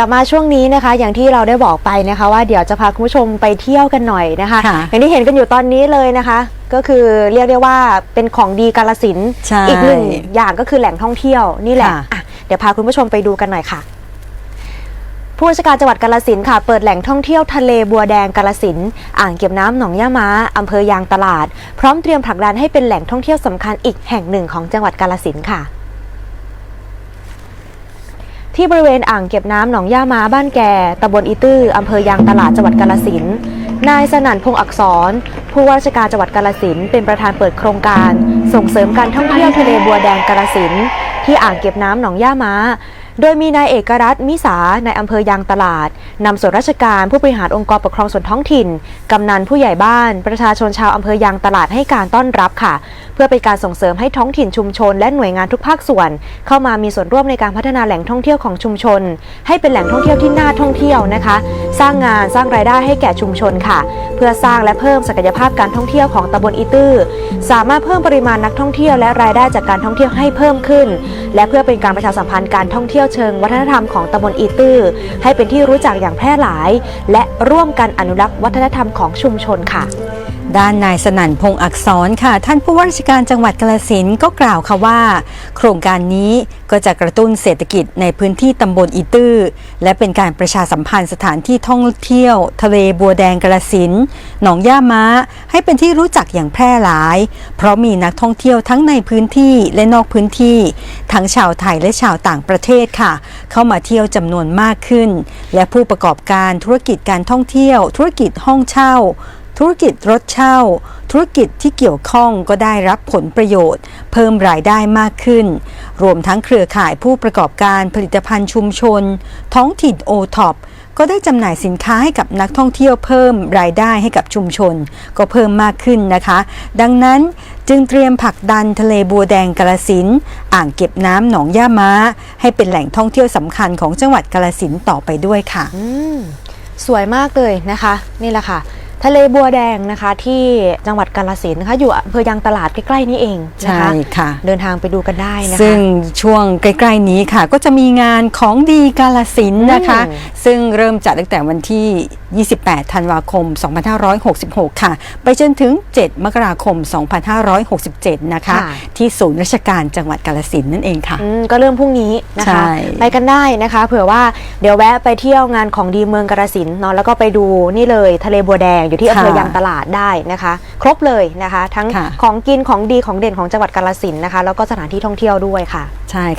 ลับมาช่วงนี้นะคะ อย่างที่เราได้บอกไปนะคะ ว่าเดี๋ยวจะพาคุณผู้ชมไปเที่ยวกันหน่อยนะคะค่ะอย่างที่เห็นกันอยู่ตอนนี้เลยนะคะ ก็คือเรียกได้ว่าเป็นของดีกาลสินธุ์ใช่อีกหนึ่งอย่างก็คือแหล่งท่องเที่ยวนี่แหละค่ะอะเดี๋ยวพาคุณผู้ชมไปดูกันหน่อยค่ะผู้ราชการจังหวัดกาลสินธุ์ค่ะ เปิดแหล่งท่องเที่ยวทะเลบัวแดงกาลสินธุ์อ่างเก็บน้ำหนองย่าม้าอำเภอยางตลาด พร้อมเตรียมผลักดันให้เป็นแหล่งท่องเที่ยวสำคัญอีกแห่งหนึ่งของจังหวัดกาลสินธุ์ค่ะ ที่บริเวณอ่างเก็บน้ำหนองย่ามาบ้านแก่ตำบลอีตื้ออำเภอยางตลาดจังหวัดกาลสินนายสนั่นพงศ์อักษร ผู้ว่าราชการจังหวัดกาลสินเป็นประธานเปิดโครงการ ส่งเสริมการท่องเที่ยวทะเลบัวแดงกาลสินที่อ่างเก็บน้ำหนองย่ามา โดยมีนายเอกรัตน์มิสาในอำเภอยางตลาด นำส่วนราชการผู้บริหารองค์กรปกครองส่วนท้องถิ่น กำนันผู้ใหญ่บ้าน ประชาชนชาวอำเภอยางตลาดให้การต้อนรับค่ะ เพื่อเป็นการส่งเสริมให้ท้องถิ่นชุมชน และหน่วยงานทุกภาคส่วน เข้ามามีส่วนร่วมในการพัฒนาแหล่งท่องเที่ยวของชุมชน ให้เป็นแหล่งท่องเที่ยวที่น่าท่องเที่ยวนะคะ สร้างงานสร้างรายได้ให้แก่ชุมชนค่ะ เพื่อสร้างและเพิ่มศักยภาพการท่องเที่ยวของตำบลอีตื้อสามารถเพิ่มปริมาณนักท่องเที่ยวและรายได้จากการท่องเที่ยวให้เพิ่มขึ้น และเพื่อเป็นการประชาสัมพันธ์การท่องเที่ยวเชิงวัฒนธรรมของตำบลอีตื้อให้เป็นที่รู้จักอย่างแพร่หลาย และร่วมกันอนุรักษ์วัฒนธรรมของชุมชนค่ะ ด้านนายสนั่นพงศ์อักษรค่ะ ท่านผู้ว่าราชการจังหวัดกาฬสินก็กล่าวค่ะว่า โครงการนี้ก็จะกระตุ้นเศรษฐกิจในพื้นที่ตำบลอีตื้อ และเป็นการประชาสัมพันธ์สถานที่ท่องเที่ยว ทะเลบัวแดงกาฬสินหนองย่าม้า ให้เป็นที่รู้จักอย่างแพร่หลาย เพราะมีนักท่องเที่ยวทั้งในพื้นที่และนอกพื้นที่ ทั้งชาวไทยและชาวต่างประเทศค่ะ เข้ามาเที่ยวจำนวนมากขึ้น และผู้ประกอบการธุรกิจการท่องเที่ยว ธุรกิจห้องเช่า ธุรกิจรถเช่า ธุรกิจที่เกี่ยวข้องก็ได้รับผลประโยชน์ เพิ่มรายได้มากขึ้น รวมทั้งเครือข่ายผู้ประกอบการผลิตภัณฑ์ชุมชน ท้องถิ่นโอท็อปก็ได้จำหน่ายสินค้าให้กับนักท่องเที่ยวเพิ่มรายได้ให้กับชุมชน ก็เพิ่มมากขึ้นนะคะ ดังนั้นจึงเตรียมผลักดันทะเลบัวแดงกาลสินอ่างเก็บน้ำหนองย่าม้า ให้เป็นแหล่งท่องเที่ยวสำคัญของจังหวัดกาลสินต่อไปด้วยค่ะอืมสวยมากเลยนะคะ นี่แหละค่ะ ทะเลบัวแดงนะคะที่จังหวัดกาลสินธุ์นะคะอยู่อำเภอยางตลาดใกล้ๆนี่เองนะใช่คะค่ะ เดินทางไปดูกันได้นะคะ ซึ่งช่วงใกล้ๆนี้ค่ะ ก็จะมีงานของดีกาลสินธุ์นะคะอืมซึ่งเริ่มจัดตั้งแต่วันที่ 28 ธันวาคม 2566 ค่ะ ไปจนถึง 7 มกราคม 2567 นะคะค่ะที่ศูนย์ราชการจังหวัดกาลสินธุ์นั่นเองค่ะอืมก็เริ่มพรุ่งนี้นะคะใช่ไปกันได้นะคะ เผื่อว่าเดี๋ยวแวะไปเที่ยวงานของดีเมืองกาฬสินธุ์เนาะแล้วก็ไปดูนี่เลยทะเลบัวแดงอยู่ที่อำเภอยางตลาดได้นะคะ ครบเลยนะคะ ทั้งค่ะของกินของดีของเด่นของจังหวัดกาฬสินธุ์นะคะ แล้วก็สถานที่ท่องเที่ยวด้วยค่ะ ใช่